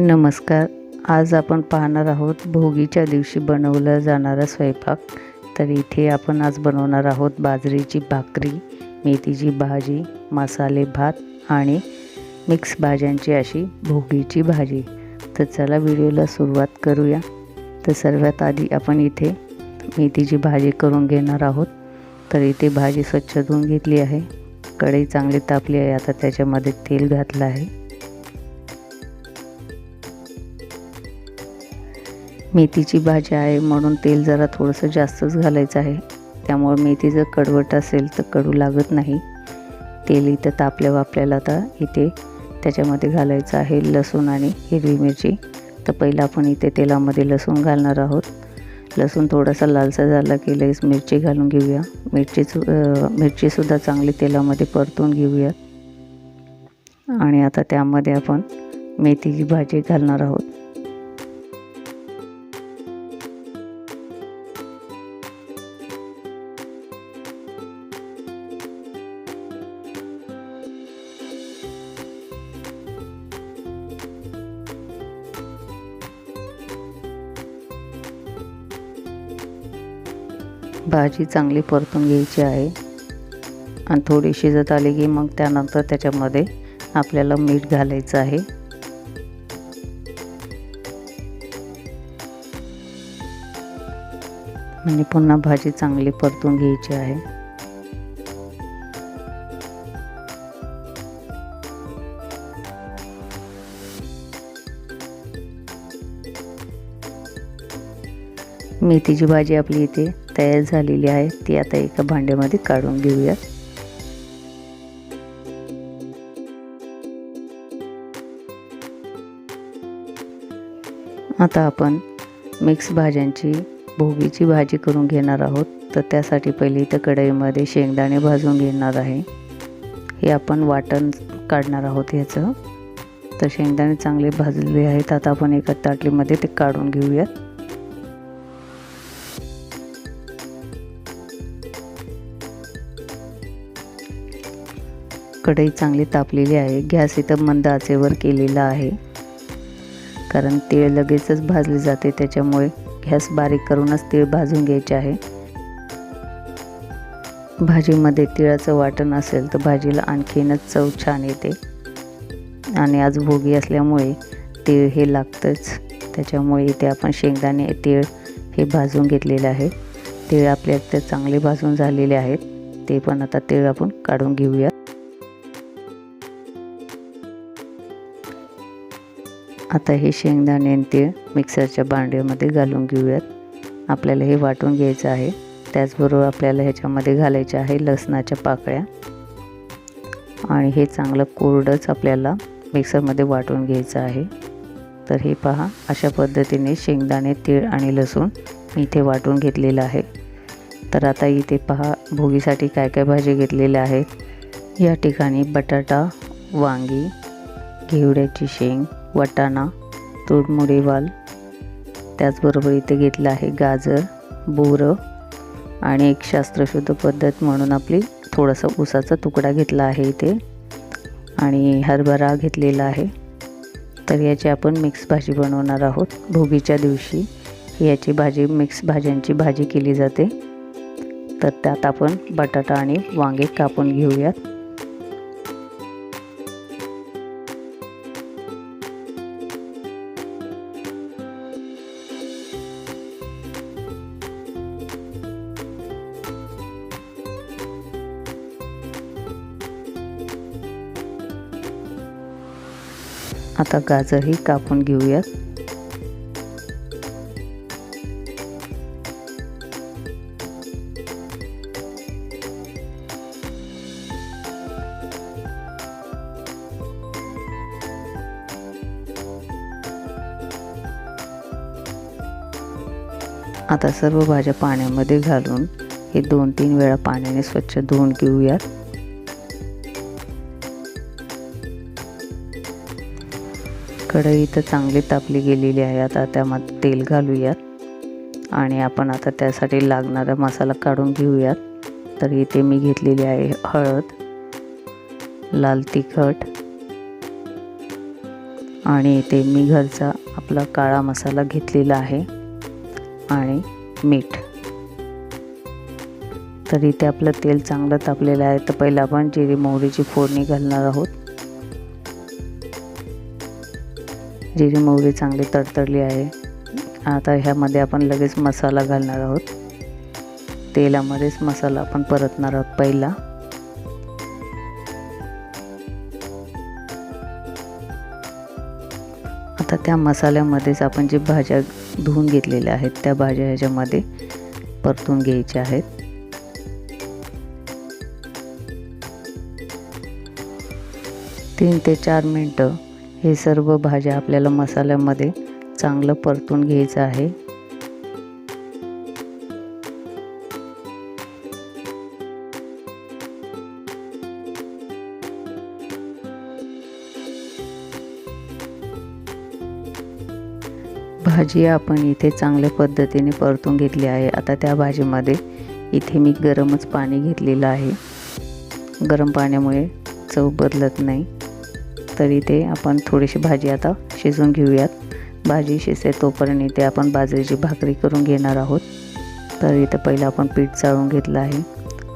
नमस्कार. आज आपण पाहणार आहोत भोगीच्या दिवशी बनवला जाणारा स्वयंपाक. तर इथे आपण आज बनवणार आहोत बाजरीची भाकरी मेथीची भाजी मसाले भात आणि मिक्स भाज्यांची अशी भोगीची भाजी. तर चला व्हिडिओला सुरुवात करूया. तर सर्वात आधी आपण इथे मेथीची भाजी करून घेणार आहोत. तर इथे भाजी स्वच्छ धुवून घेतली आहे. कढई चांगली तापली आहे. आता त्याच्यामध्ये तेल घातलं आहे. मेथीची भाजी आहे म्हणून तेल जरा थोडंसं जास्तच घालायचं आहे. त्यामुळे मेथी जर कडवट असेल तर कडू लागत नाही. तेल इथं तापल्यावर आपल्याला आता इथे त्याच्यामध्ये घालायचं आहे लसूण आणि हिरवी मिरची. तर पहिलं आपण इथे तेलामध्ये लसूण घालणार आहोत. लसूण थोडासा लालसा झाला की लगेच मिरची घालून घेऊया. मिरची मिरचीसुद्धा चांगली तेलामध्ये परतून घेऊयात आणि आता त्यामध्ये आपण मेथीची भाजी घालणार आहोत. भाजी चांगली परतून घ्यायची आहे. आणि थोडी शिजत आली की मग त्यानंतर त्याच्यामध्ये आपल्याला मीठ घालायचं आहे. म्हणजे पुन्हा भाजी चांगली परतून घ्यायची आहे. मेथीची भाजी आपली इथे तयार झालेली आहे. ती आता एका भांड्यामध्ये काढून घेऊयात आता आपण मिक्स भाज्यांची भोगीची भाजी करून घेणार आहोत. तर त्यासाठी पहिले इथं कढईमध्ये शेंगदाणे भाजून घेणार आहे. हे आपण वाटण काढणार आहोत ह्याचं. तर शेंगदाणे चांगले भाजलेले आहेत. आता आपण एका ताटलीमध्ये ते काढून घेऊयात. कढई चांगली तापलेली आहे. गॅस इथं मंद आचेवर केलेला आहे. कारण तीळ लगेचच भाजले जाते त्याच्यामुळे गॅस बारीक करूनच तीळ भाजून घ्यायचे आहे. भाजीमध्ये तिळाचं वाटण असेल तर भाजीला आणखीनच चव छान येते. आणि आज भोगी असल्यामुळे तीळ हे लागतंच. त्याच्यामुळे इथे आपण शेंगदाणे तीळ हे भाजून घेतलेले आहे. तीळ आपल्या इथे चांगले भाजून झालेले आहेत. ते पण आता तीळ आपण काढून घेऊया. आता हे शेंगदाणे आणि तीळ मिक्सरच्या भांड्यामध्ये घालून घेऊयात. आपल्याला हे वाटून घ्यायचं आहे. त्याचबरोबर आपल्याला ह्याच्यामध्ये घालायचे आहे लसणाच्या पाकळ्या. आणि हे चांगलं कोरडंच आपल्याला मिक्सरमध्ये वाटून घ्यायचं आहे. तर हे पहा अशा पद्धतीने शेंगदाणे तीळ आणि लसूण मी इथे वाटून घेतलेलं आहे. तर आता इथे पहा भोगीसाठी काय काय भाजी घेतलेल्या आहेत. या ठिकाणी बटाटा वांगी घेवड्याची शेंग वाटाणा तोडमुडी वाल. त्याचबरोबर इथे घेतलं आहे गाजर बोरं आणि एक शास्त्रशुद्ध पद्धत म्हणून आपली थोडासा ऊसाचा तुकडा घेतला आहे इथे. आणि हरभरा घेतलेला आहे. तर याची आपण मिक्स भाजी बनवणार आहोत. भोगीच्या दिवशी याची भाजी मिक्स भाज्यांची भाजी केली जाते. तर त्यात आपण बटाटा आणि वांगे कापून घेऊयात. आता गाजरही कापून घेऊयात. आता सर्व भाज्या पाण्यामध्ये घालून हे दोन तीन वेळा पाण्याने स्वच्छ धुवून घेऊयात. कढई तर चांगली तापली गेलेली आहे. आता त्यामध्ये तेल घालूयात. आणि आपण आता त्यासाठी लागणारा मसाला काढून घेऊयात. तर इथे मी घेतलेली आहे हळद लाल तिखट. आणि इथे मी घरचा आपला काळा मसाला घेतलेला आहे. आणि मीठ. तर इथे आपलं तेल चांगलं तापलेलं आहे. तर पहिलं आपण जिरी मोहरीची फोडणी घालणार आहोत. जिरी मोहरी चांगली तडतडली आहे. आता ह्यामध्ये आपण लगेच मसाला घालणार आहोत. तेलामध्येच मसाला आपण परतणार आहोत पहिला. आता त्या मसाल्यामध्येच आपण जे भाज्या धुवून घेतलेल्या आहेत त्या भाज्या ह्याच्यामध्ये परतून घ्यायच्या आहेत. तीन ते चार मिनटं हे सर्व भाज्या आपल्याला मसाल्यामध्ये चांगलं परतून घ्यायचं आहे. भाजी आपण इथे चांगल्या पद्धतीने परतून घेतली आहे. आता त्या भाजीमध्ये इथे मी गरमच पाणी घेतलेलं आहे. गरम पाण्यामुळे चव बदलत नाही. तर इथे आपण थोडीशी भाजी आता शिजवून घेऊयात. भाजी शिजते तोपर्यंत इथे आपण बाजरीची भाकरी करून घेणार आहोत. तर इथं पहिलं आपण पीठ चाळून घेतलं आहे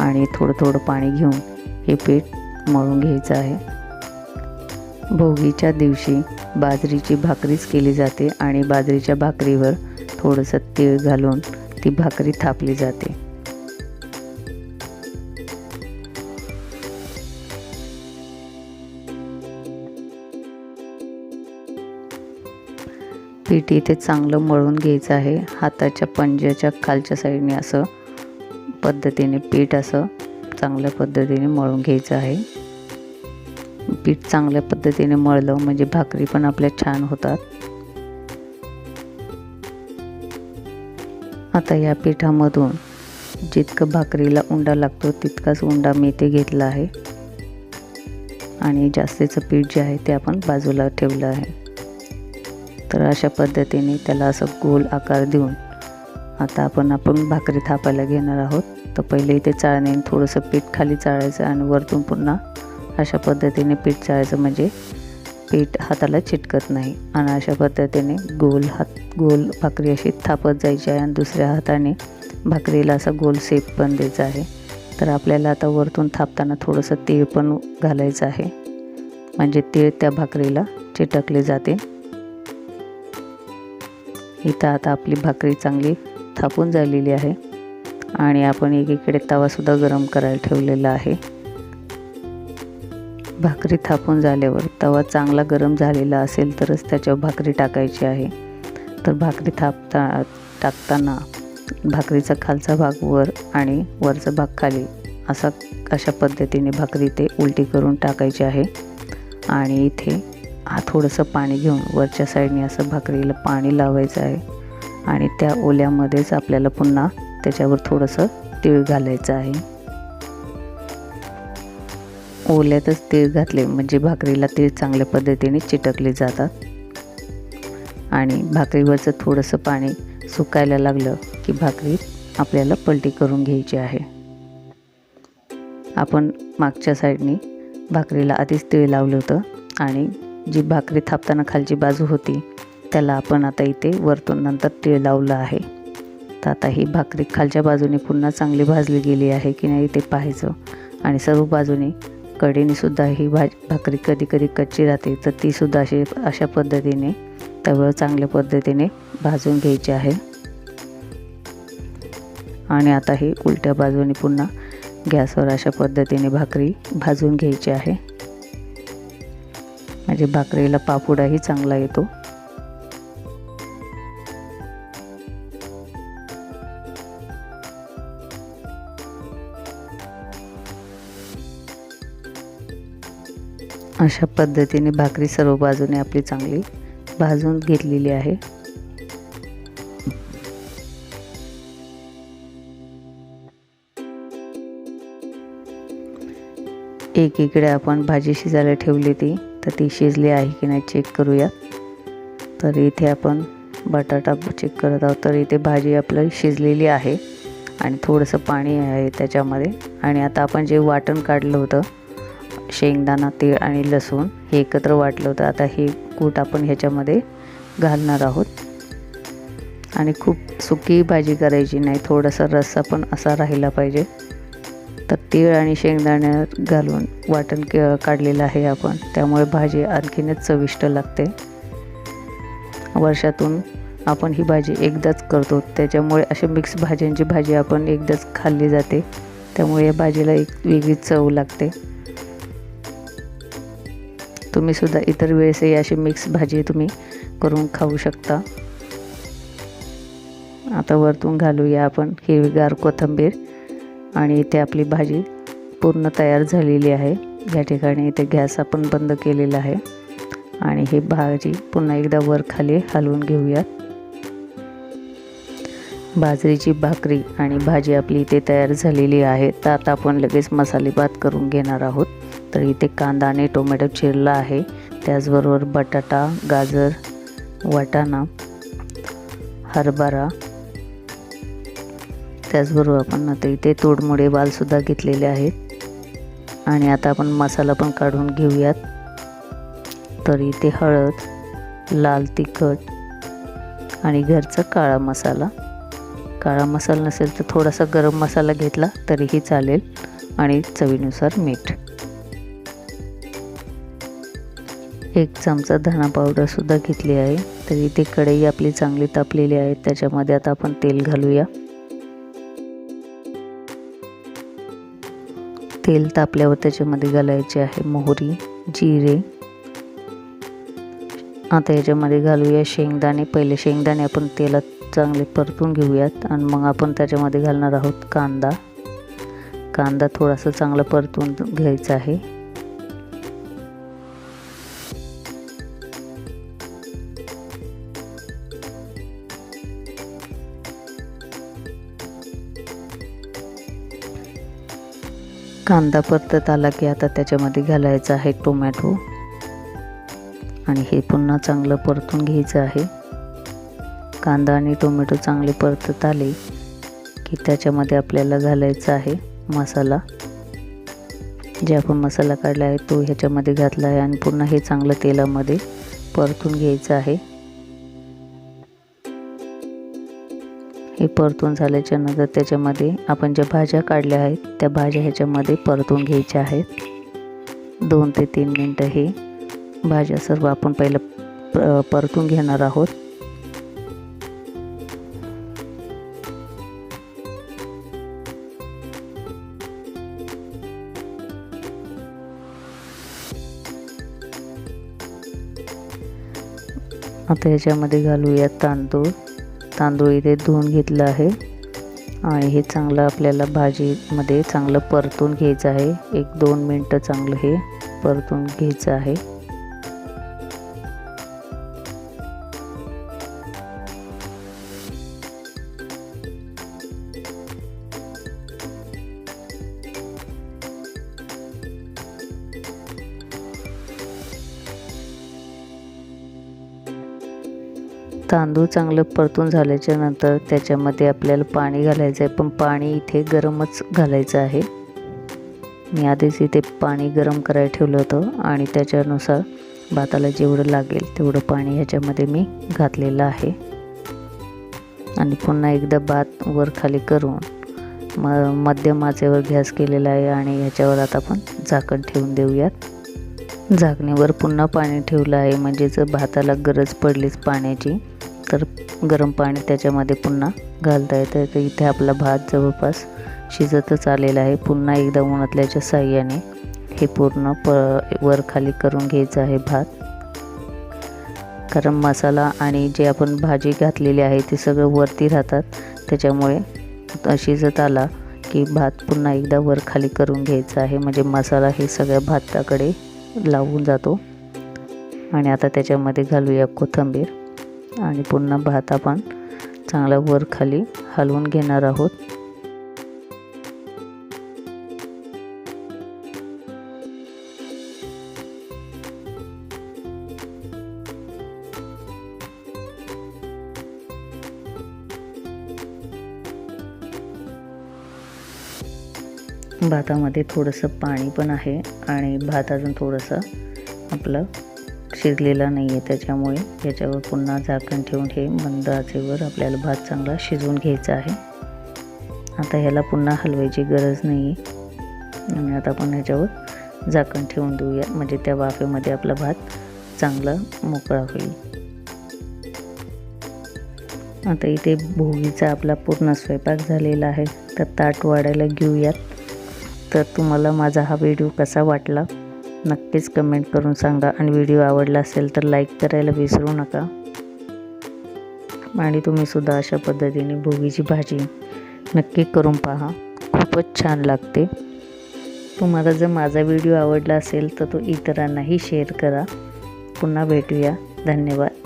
आणि थोडं थोडं पाणी घेऊन हे पीठ मळून घ्यायचं आहे. भोगीच्या दिवशी बाजरीची भाकरीच केली जाते आणि बाजरीच्या भाकरीवर थोडंसं तीळ घालून ती भाकरी थापली जाते. पीठ इथे चांगलं मळून घ्यायचं आहे. हाताच्या पंज्याच्या खालच्या साईडने असं पद्धतीने पीठ असं चांगल्या पद्धतीने मळून घ्यायचं आहे. पीठ चांगल्या पद्धतीने मळलं म्हणजे भाकरी पण आपल्या छान होतात. आता या पिठामधून जितकं भाकरीला उंडा लागतो तितकाच उंडा मी इथे घेतला आहे. आणि जास्तीचं पीठ जे आहे ते आपण बाजूला ठेवलं आहे. तर अशा पद्धतीने त्याला असं गोल आकार देऊन आता आपण आपण भाकरी थापायला घेणार आहोत. तर पहिले इथे चाळणीने थोडंसं पीठ खाली चाळायचं आणि वरतून पुन्हा अशा पद्धतीने पीठ चाळायचं. म्हणजे पीठ हाताला चिटकत नाही आणि अशा पद्धतीने गोल हात गोल भाकरी अशी थापत जायची आहे आणि दुसऱ्या हाताने भाकरीला असा गोल सेप पण द्यायचा आहे. तर आपल्याला आता वरतून थापताना थोडंसं तीळ पण घालायचं आहे. म्हणजे तीळ त्या भाकरीला चिटकले जाते. इथं आता आपली भाकरी चांगली थापून झालेली आहे. आणि आपण एकीकडे तवासुद्धा गरम करायला ठेवलेला आहे. भाकरी थापून झाल्यावर तवा चांगला गरम झालेला असेल तरच त्याच्यावर भाकरी टाकायची आहे. तर भाकरी थापता टाकताना भाकरीचा खालचा भाग वर आणि वरचा भाग खाली असा अशा पद्धतीने भाकरी ते उलटी करून टाकायची आहे. आणि इथे हा थोडंसं पाणी घेऊन वरच्या साईडने असं भाकरीला पाणी लावायचं आहे. आणि त्या ओल्यामध्येच आपल्याला पुन्हा त्याच्यावर थोडंसं तीळ घालायचं आहे. ओल्यातच तीळ घातले म्हणजे भाकरीला तीळ चांगल्या पद्धतीने चिटकले जातात. आणि भाकरीवरचं थोडंसं पाणी सुकायला लागलं की भाकरी आपल्याला पलटी करून घ्यायची आहे. आपण मागच्या साईडनी भाकरीला आधीच तीळ लावलं होतं आणि जी भाकरी थापताना खालची बाजू होती त्याला आपण आता इथे वरतून नंतर तीळ लावलं आहे. तर आता ही भाकरी खालच्या बाजूने पुन्हा चांगली भाजली गेली आहे की नाही ते पाहायचं. आणि सर्व बाजूने कडेनेसुद्धा ही भाज भाकरी कधी कधी कच्ची राहते तर तीसुद्धा अशी अशा पद्धतीने तव्यावर चांगल्या पद्धतीने भाजून घ्यायची आहे. आणि आता ही उलट्या बाजूने पुन्हा गॅसवर अशा पद्धतीने भाकरी भाजून घ्यायची आहे. म्हणजे भाकरीला पापुडाही चांगला येतो. अशा पद्धतीने भाकरी सर्व बाजूने आपली चांगली भाजून घेतलेली आहे. एकीकडे आपण भाजी शिजायला ठेवली ती तर ती शिजली आहे की नाही चेक करूया. तर इथे आपण बटाटा चेक करत आहोत. तर इथे भाजी आपलं शिजलेली आहे आणि थोडंसं पाणी आहे त्याच्यामध्ये. आणि आता आपण जे वाटण काढलं होतं शेंगदाणा तीळ आणि लसूण हे एकत्र वाटलं होतं. आता हे कूट आपण ह्याच्यामध्ये घालणार आहोत. आणि खूप सुकी भाजी करायची नाही थोडासा रस्सा पण असा राहिला पाहिजे. तर तीळ आणि शेंगदाण्यात घालून वाटण काढलेलं आहे आपण. त्यामुळे भाजी आणखीनच चविष्ट लागते. वर्षातून आपण ही भाजी एकदाच करतो. त्याच्यामुळे अशा मिक्स भाज्यांची भाजी आपण एकदाच खाल्ली जाते. त्यामुळे या भाजीला एक वेगळी चव लागते. तुम्ही सुद्धा इतर वेळेसही अशी मिक्स भाजी तुम्ही करून खाऊ शकता. आता वरतून घालूया आपण हिरवीगार कोथिंबीर. आणि इथे आपली भाजी पूर्ण तयार झालेली आहे. या ठिकाणी इथे गॅस आपण बंद केलेला आहे. आणि ही भाजी पुन्हा एकदा वर खाली हलवून घेऊयात बाजरीची भाकरी आणि भाजी आपली इथे तयार झालेली आहे. तर आता आपण लगेच मसाले भात करून घेणार आहोत. तर इथे कांदा आणि टोमॅटो चिरला आहे. त्याचबरोबर बटाटा गाजर वाटाणा हरभरा त्याचबरोबर आपण आता इथे तोडमोडे बालसुद्धा घेतलेले आहेत. आणि आता आपण मसाला पण काढून घेऊयात. तर इथे हळद लाल तिखट आणि घरचा काळा मसाला. काळा मसाला नसेल तर थोडासा गरम मसाला घेतला तरीही चालेल आणि चवीनुसार मीठ. एक चमचा धणा पावडरसुद्धा घेतली आहे. तर इथे कढई आपली चांगली तापलेली आहे. त्याच्यामध्ये आता आपण तेल घालूया. तेल तापल्यावर त्याच्यामध्ये घालायचे आहे मोहरी जिरे. आता याच्यामध्ये घालूया शेंगदाणे. पहिले शेंगदाणे आपण तेलात चांगले परतून घेऊयात आणि मग आपण त्याच्यामध्ये घालणार आहोत कांदा. कांदा थोडासा चांगला परतून घ्यायचा आहे. कांदा परतत आला की आता त्याच्यामध्ये घालायचं आहे टोमॅटो. आणि हे पुन्हा चांगलं परतून घ्यायचं आहे. कांदा आणि टोमॅटो चांगले परतत आले की त्याच्यामध्ये आपल्याला घालायचं आहे मसाला. जे आपण मसाला काढला आहे तो ह्याच्यामध्ये घातला आहे आणि पुन्हा हे चांगलं तेलामध्ये परतून घ्यायचं आहे. हे परतून झाल्याच्यानंतर त्याच्यामध्ये आपण ज्या भाज्या काढल्या आहेत त्या भाज्या ह्याच्यामध्ये परतून घ्यायच्या आहेत. दोन ते तीन मिनटं हे भाज्या सर्व आपण पहिलं परतून घेणार आहोत. आता ह्याच्यामध्ये घालूया तांदूळ. तांदूळ इथे धुवून घेतलं आहे. आणि हे चांगलं आपल्याला भाजीमध्ये चांगलं परतून घ्यायचं आहे. एक दोन मिनटं चांगलं हे परतून घ्यायचं आहे. तांदूळ चांगलं परतून झाल्याच्यानंतर त्याच्यामध्ये आपल्याला पाणी घालायचं आहे. पण पाणी इथे गरमच घालायचं आहे. मी आधीच इथे पाणी गरम करायला ठेवलं होतं आणि त्याच्यानुसार भाताला जेवढं लागेल तेवढं पाणी ह्याच्यामध्ये मी घातलेलं आहे. आणि पुन्हा एकदा भात वर खाली करून म मध्यम आचेवर गॅस केलेला आहे आणि ह्याच्यावर आता आपण झाकण ठेवून देऊयात. झाकणीवर पुन्हा पाणी ठेवलं आहे. म्हणजे जर भाताला गरज पडलीच पाण्याची. तर गरम पाणी त्याच्यामध्ये पुन्हा घालता येतं तर इथे आपला भात जवळपास शिजतच आलेला आहे. पुन्हा एकदा उन्हातल्याच्या साह्याने हे पूर्ण प वर खाली करून घ्यायचं आहे भात. कारण मसाला आणि जे आपण भाजी घातलेली आहे ते सगळं वरती राहतात. त्याच्यामुळे शिजत आला की भात पुन्हा एकदा वर खाली करून घ्यायचा आहे. म्हणजे मसाला हे सगळ्या भाताकडे लावून जातो. आणि आता त्याच्यामध्ये घालूया कोथंबीर. आणि पुन्हा भात आपण चांगला वर खाली हलवून घेणार आहोत. भातामध्ये थोडंसं पाणी पण आहे आणि भात अजून थोडंसं आपलं शिजलेला नाही आहे त्याच्यामुळे याच्यावर पुन्हा झाकण ठेवून हे मंद आचेवर आपल्याला भात चांगला शिजवून घ्यायचा आहे. आता ह्याला पुन्हा हलवायची गरज नाही आहे आणि आता आपण ह्याच्यावर झाकण ठेवून देऊया. म्हणजे त्या वाफेमध्ये आपला भात चांगला मोकळा होईल. आता इथे भोगीचा आपला पूर्ण स्वयंपाक झालेला आहे. तर ताट वाढायला घेऊयात. तर तुम्हाला माझा हा व्हिडिओ कसा वाटला? नक्कीच कमेंट करून सांगा. आणि व्हिडिओ आवडला असेल तर लाईक करायला विसरू नका. आणि तुम्हीसुद्धा अशा पद्धतीने भोगीची भाजी नक्की करून पहा. खूपच छान लागते. तुम्हाला जर माझा व्हिडिओ आवडला असेल तर तो इतरांनाही शेअर करा. पुन्हा भेटूया. धन्यवाद.